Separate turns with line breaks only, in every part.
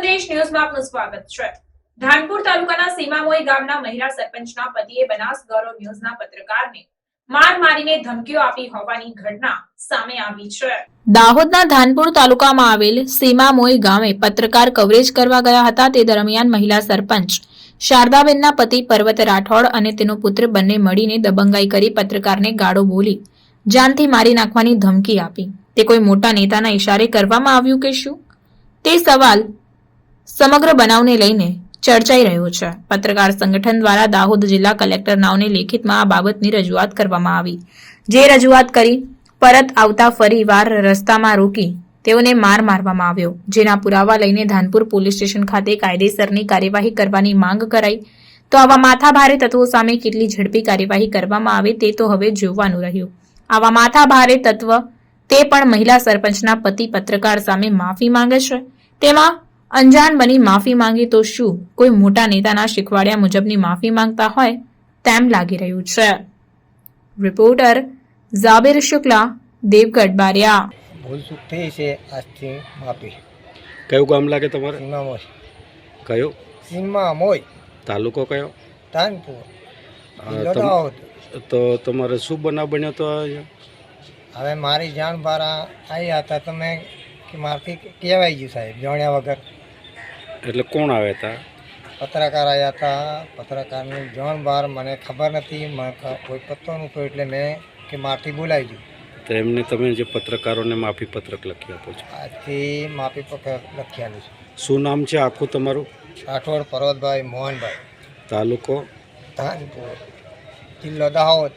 સંદેશ ન્યૂઝમાં સ્વાગત છે. ધાનપુર તાલુકાના સીમામોઈ ગામના મહિલા સરપંચના પતિએ બનાસ ગૌરવ ન્યૂઝના પત્રકારને માર મારીને ધમકીઓ આપી હોવાની ઘટના સામે આવી છે. દાહોદના ધાનપુર તાલુકામાં આવેલ સીમામોઈ ગામે પત્રકાર કવરેજ કરવા ગયા હતા. તે દરમિયાન મહિલા સરપંચ શારદાબેનના પતિ પર્વત રાઠોડ અને તેનો પુત્ર બંને મળીને દબંગાઈ કરી પત્રકારને ગાળો બોલી જાનથી મારી નાખવાની ધમકી આપી. તે કોઈ મોટા નેતાના ઇશારે કરવામાં આવ્યું કે શું? તે સવાલ સમગ્ર બનાવને લઈને ચર્ચાઈ રહ્યો છે. પત્રકાર સંગઠન દ્વારા દાહોદ જિલ્લા કલેક્ટર નાવને લેખિતમાં આ બાબતની રજૂઆત કરવામાં આવી. જે રજૂઆત કરી, પરત આવતા ફરી વાર રસ્તામાં રોકી તેઓને માર મારવામાં આવ્યો. જેના પુરાવા લઈને ધાનપુર પોલીસ સ્ટેશન ખાતે કાયદેસરની કાર્યવાહી કરવાની માંગ કરાઈ. તો આવા માથાભારે તત્વો સામે કેટલી ઝડપી કાર્યવાહી કરવામાં આવે તે તો હવે જોવાનું રહ્યું. આવા માથાભારે તત્વ તે પણ મહિલા સરપંચના પતિ પત્રકાર સામે માફી માંગે છે. તેમાં અંજાન બની માફી માંગી તો શું? કોઈ મોટા નેતાના શીખવાડ્યા મુજબની માફી માંગતા હોય તેમ લાગી રહ્યું છે. રિપોર્ટર ઝાબેર શુક્લા દેવગઢ બારિયા.
ભૂલ ચૂક થઈ છે આજથી માફી.
કયું ગામ લાગે તમારે?
સીમા મોય
કયો?
સીમા મોય.
તાલુકો કયો?
તાનપુર. દાહોદ.
તો તમારે શું બનાવ બન્યો તો
હવે મારી જાણ બહાર આવી આવ્યા હતા તમે કે મારથી કહેવાય ગયું સાહેબ જાણ્યા વગર.
એટલે કોણ આવ્યા હતા
પત્રકાર આવ્યા હતા પત્રકારની જાણ બહાર મને ખબર નથી કોઈ પત્તો નહોતો એટલે મેં કે મારથી બોલાઈ ગયું.
તો એમને તમે જે પત્રકારોને માફી પત્રક લખી આપો છો.
આજથી માફી પત્રક લખ્યાનું છે.
શું નામ છે આખું તમારું?
રાઠોડ પર્વતભાઈ મોહનભાઈ.
તાલુકો?
ધાનપુર. જિલ્લો દાહોદ.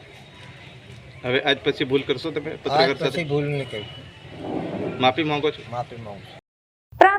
હવે આજ પછી ભૂલ કરશો તમે પત્રકાર સાથે?
ભૂલ નહીં કરી.
માફી માંગો છો?
માફી માંગુ છું.